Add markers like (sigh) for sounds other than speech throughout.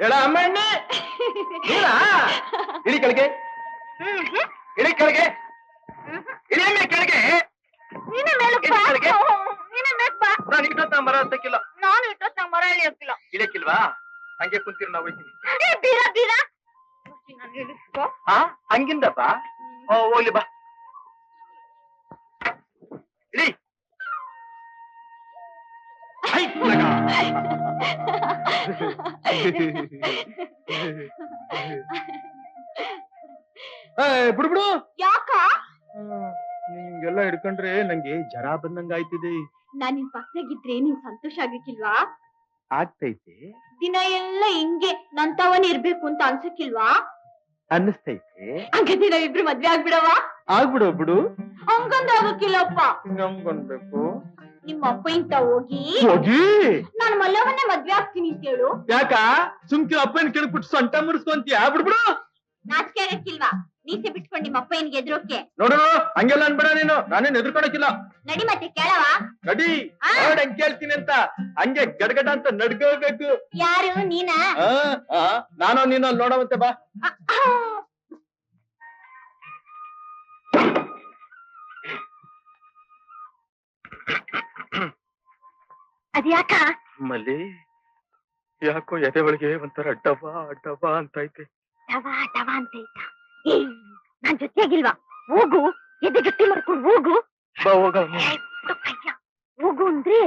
ಹೇಳ ಅಮ್ಮಣ್ಣಿ ನೀನಾ ಇಳಿ ಕೆಳಗೆ ಇಳಿ ಕೆಳಗೆ ಇಳಿ ಅಮ್ಮ ಕೆಳಗೆ ನೀನೇ ಮೇಲಕ್ಕೆ ಬಾ. ಕೆಳಗೆ? ನೀನೇ ಮೇಲಕ್ಕೆ ಬಾ. ನಾನು ಇಷ್ಟೊತ್ತ ಮರ ಹತ್ತಕ್ಕಿಲ್ಲ ನಾನು ಇಟ್ಟೊತ್ತು ನಂಗೆ ಮರ ಇಳಿಯಕ್ಕಿಲ್ಲ ಇಳಿಯಕ್ಕಿಲ್ವಾ ಹಂಗೆ ಕುಂತೀರಿ ನಾವು ಹೋಯ್ತೀವಿ ಏ ಬೀರ ಬೀರ ಮತ್ತೆ ನಾನು ಇಳಿಸ್ಕೊ. ಹಾ ಹಂಗಿಂದಪ್ಪ ಓ ಹೋಗ್ಲಿ ಬಾ ಇಳಿ ಹೈ, ಮಗ. ಏ, (laughs) ಬಿಡು ಬಿಡು ಯಾಕ? ನಿಂಗೆಲ್ಲ ಹಿಡ್ಕೊಂಡ್ರೆ ನಂಗೆ ಜರ ಬಂದಂಗ ಆಯ್ತಿದೆ ನಾನ್ ನಿನ್ ಪಕ್ಕದಾಗಿದ್ರೆ ನಿಂಗ್ ಸಂತೋಷ ಆಗ್ಲಿಕ್ಕಿಲ್ವಾ ಆಗ್ತೈತೆ. ದಿನ ಎಲ್ಲ ಹಿಂಗೆ ನಂತವನ್ ಇರ್ಬೇಕು ಅಂತ ಅನ್ಸಕ್ಕಿಲ್ವಾ? ಅನ್ನಿಸ್ತೈತೆ. ಹಂಗಂದ್ರೆ ನಾವಿಬ್ರು ಮದ್ವೆ ಆಗ್ಬಿಡವಾ? ಆಗ್ಬಿಡು ಬಿಡು ಹಂಗಂದ್ರೆ ಆಗಕ್ಕಿಲ್ಲಪ್ಪ ನಂಗೊಂಡ್ಬೇಕು ನಿಮ್ಮ ಅಪ್ಪ ಇಂತ ಹೋಗಿ. ಹೋಗಿ? ನಾನು ಮಲ್ಲವನ್ನೇ ಮದ್ವೆ ಆಗ್ತೀನಿ ಅಂತ ಹೇಳು. ಯಾಕ? ಸುಮ್ಕಿ ಅಪ್ಪನ ಕೇಳ್ಬಿಟ್ಟು ಸೊಂಟ ಮುರಿಸ್ಕೊಂತೀಯ ಬಿಡ್ಬಿಡು ನಾಚಿಕೆ ಆಗಕ್ಕಿಲ್ವಾ ನೀಸೆ ಬಿಟ್ಕೊಂಡು ನಿಮ್ಮ ಅಪ್ಪ ಏನಿಗೆ ಎದ್ರೋಕೆ? ನೋಡು ಹಂಗೆಲ್ಲ ಅನ್ಬೇಡ ನೀನು. ನಾನೇನ್ ಎದುರ್ಕೊಳಕಿಲ್ಲ ನಡಿ ಮತ್ತೆ ಕೇಳವ. ನಡಿ? ನೋಡ್ ಹಂಗ್ ಕೇಳ್ತೀನಿ ಅಂತ. ಹಂಗೆ ಗಡಗಡ ಅಂತ ನಡ್ಕೋಬೇಕು ಯಾರು ನೀನಾ? ನಾನು ನೀನು ನೋಡವಂತೆ ಬಾ. ಅದ್ಯಾಕ ಮಲ್ಲಿ ಯಾಕೋ ಎದೆ ಒಳಗೆ ಒಂಥರ ಡಬ್ಬ ಡಬ್ಬ ಅಂತ ಐತೆ ಟವ ಟವ ಅಂತ ಐತ ಏ ನಾನ್ ಜೊತೆಯಾಗಿಲ್ವಾ ಹೋಗು ಎದೆ ಗಟ್ಟಿ ಮಾಡ್ಕೊಂಡು ಹೋಗು ಬಾ ಹೋಗ ಏ, ಬಿಡು ಕಯ್ಯ. ಹೋಗು ಅಂದ್ರೆ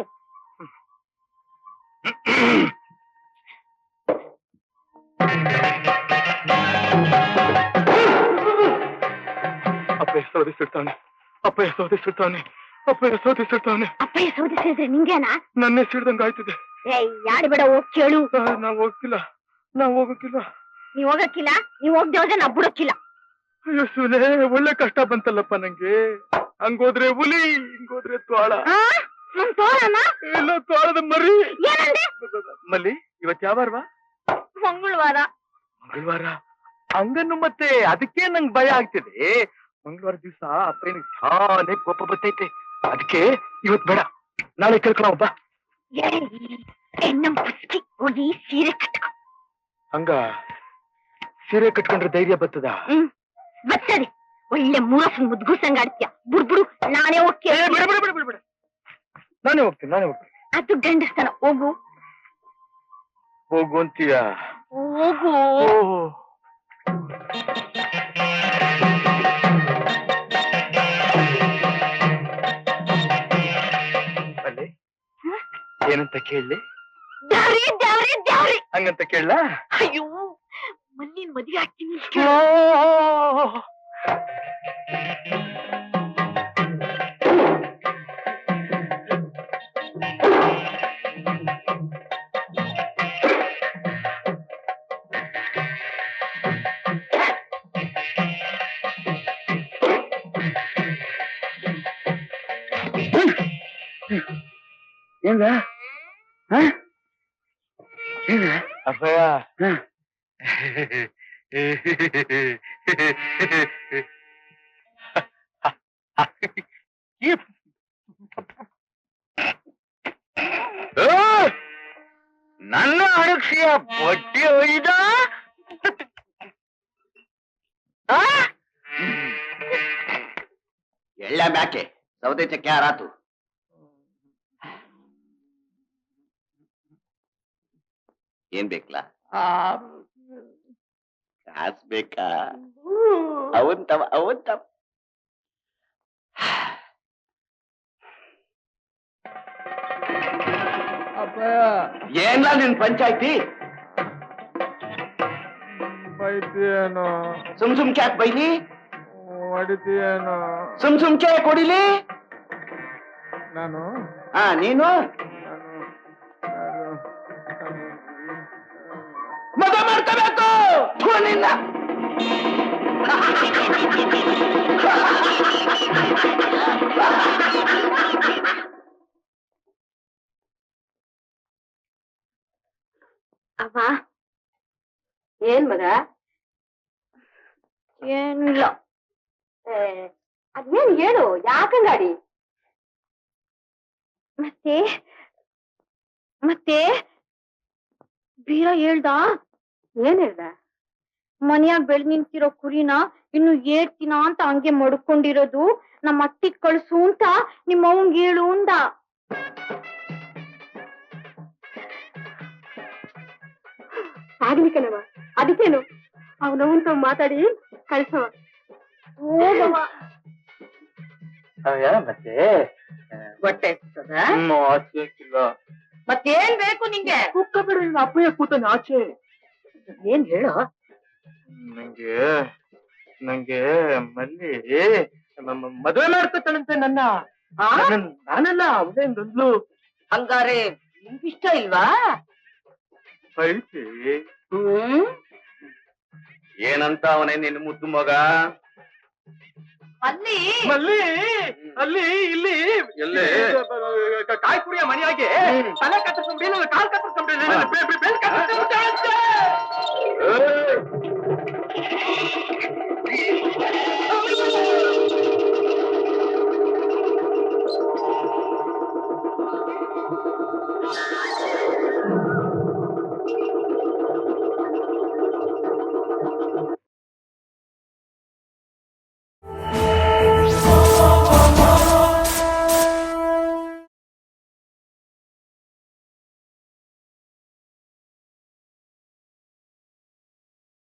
ಅಪ್ಪ ಸೋದಿಸಿರ್ತಾನೆ ಅಪ್ಪ ಸೋದಿಸಿರ್ತಾನೆ ಅಪ್ಪ ಸೋದಿಸಿರ್ತಾನೆ ಅಪ್ಪಯ್ಯ ಸೋದಿಸಿದ್ರೆ ನಿಂಗೇನಾ? ನನ್ನೇ ಸಿಡ್ದಂಗ ಆಯ್ತದೆ. ಯಾರು ಬೇಡ ಹೋಗ್ ಕೇಳು. ನಾವ್ ಹೋಗ್ತಿಲ್ಲ. ನಾವ್ ಹೋಗಕ್ಕಿಲ್ಲ. ನೀವ್ ಹೋಗಕ್ಕಿಲ್ಲ? ನೀವ್ ಹೋಗ್ದೆ ಹೋದ್ರೆ ನಾ ಬಿಡಕ್ಕಿಲ್ಲ. ಅಯ್ಯೋ ಸುಲೆ ಒಳ್ಳೆ ಕಷ್ಟ ಬಂತಲ್ಲಪ್ಪ ನಂಗೆ. ಹಂಗೋದ್ರೆ ಹುಲಿ ಹಿಂಗೋದ್ರೆ ತ್ವಾಳ. ಇಲ್ಲ ತ್ವಾಳದ ಮರಿ. ಮಲ್ಲಿ ಇವತ್ ಯಾವಾರವಾ ಮಂಗಳವಾರ. ಮಂಗಳವಾರ? ಹಂಗನ್ನು ಮತ್ತೆ ಅದಕ್ಕೆ ನಂಗ್ ಭಯ ಆಗ್ತಿದೆ. ಮಂಗಳವಾರ ದಿವಸ ಅಪ್ಪನಿಗೆ ಶಾನೆ ಕೋಪ ಬರ್ತೈತೆ. ಅದಕ್ಕೆ ಇವತ್ ಬೇಡ. ನಾಳೆ ಕೇಳ್ಕೊಳ ಒಬ್ಬ. ಸೀರೆ ಕಟ್ಕೊ. ಹಂಗ ಸೀರೆ ಕಟ್ಕೊಂಡ್ರೆ ಧೈರ್ಯ ಬರ್ತದ? ಬರ್ತದೆ. ಒಳ್ಳೆ ಮೂರಸ್ ಮುದ್ಗುಸಂಗ್ ಆಡ್ತೀಯ ಬುಡ್ಬುಡು ನಾನೇ ಹೋಗಿ ನಾನೇ ಹೋಗ್ತೀನಿ ನಾನೇ ಹೋಗ್ತೀನಿ. ಅದು ಗಂಡಸ್ತನ. ಹೋಗು. ಹೋಗು ಅಂತೀಯ? ಹೋಗು. ಏನಂತ ಕೇಳಲಿ ದ್ಯಾವ್ರಿ ದ್ಯಾವ್ರಿ ದ್ಯಾವ್ರಿ ಹಂಗಂತ ಕೇಳಲಾ ಅಯ್ಯೋ ಮಲ್ಲಿನ್ ಮದ್ವೆ ಆಗ್ತೀನಿ ಏನ ಏನ ಅಪ್ಪಯ್ಯ ನನ್ನ ಅಣಕ್ಷಿಯ ಬಟ್ಟಿ ಒಯ್ದ ಎಳ್ಳ ಮ್ಯಾಕೆ ಸೌದೆ ಚಕ್ಕೆ ಯಾರಾತು ಏನ್ ಬೇಕಲ್ಲ ಕಾಸ್ ಬೇಕಾ? ಅವನ್ ತವ ಅವನ್ ತವ. ಏನ್ಲ ನಿನ್ ಪಂಚಾಯ್ತಿ? ಬೈತಿಯೇನೋ. ಸುಮ್ ಸುಮ್ ಕ್ಯಾಕ್ ಬೈಲಿ? ಹೊಡಿತೀಯೇನು. ಸುಮ್ ಸುಮ್ ಕ್ಯಾ ಕೊಡಿಲಿ ನಾನು? ಹಾ ನಾನು? ಥು, ನಿನ್ನ ಅವ ಏನ್ ಮಗ ಏನಿಲ್ಲ ಅದೇನ್ ಹೇಳು ಯಾಕಂಗಾಡಿ ಮತ್ತೆ ಮತ್ತೆ ಬೀರ ಹೇಳ್ದ ಏನ್ ಹೇಳ್ದ ಮನ್ಯಾಗ ಬೆಳ್ ನಿಂತಿರೋ ಕುರಿನ ಇನ್ನು ಏರ್ತಿನ ಅಂತ ಹಂಗೆ ಮಡ್ಕೊಂಡಿರೋದು. ನಮ್ಮ ಅತ್ತಿ ಕಳ್ಸು ಅಂತ ನಿಮ್ಮ ಅವಂಗ್ ಹೇಳು ಅಂದ. ಆಗ್ಲಿ ಕಣವ ಅದಕ್ಕೇನು? ಅವನವಂತ ಮಾತಾಡಿ ಕಳ್ಸವ ಹೋಗವ ಮತ್ತೆ? ಹೊಟ್ಟೆ ಮತ್ತೇನ್ ಬೇಕು ನಿಂಗೆ? ಕುಕ್ಕ ಬಿಡು ಅಪ್ಪಯ್ಯ ಕೂತಾನೆ ಆಚೆ. ಏನ್ ಹೇಳು? ನಂಗೆ ನಂಗೆ ಮಲ್ಲಿ ಮದುವೆ ಮಾಡ್ಕೊತಾಳಂತೆ ನನ್ನ. ನಾನಲ್ಲ ಅವನೇ ಮೊದ್ಲು ಹಂಗಾರೆ ನಿಮ್ಗಿಷ್ಟ ಇಲ್ವಾ? ಐತಿ ಹ್ಮ್? ಏನಂತ ಅವನೇ ನಿನ್ನ ಮುದ್ದು ಮಗ? ಅಲ್ಲಿ ಮಲ್ಲಿ! ಅಲ್ಲಿ ಇಲ್ಲಿ. ಎಲ್ಲಿ? ಕಾಯಿ ಕುಡಿಯ ಮನೆಯಾಗೆ. ತಲೆ ಕತ್ತರಿಸ್ಕೊಂಡ್ಬಿಡಿ ನನ್ನ ಕಾಲ್ ಕತ್ತರಿಸ್ಕೊಂಡ್ಬಿಡಿ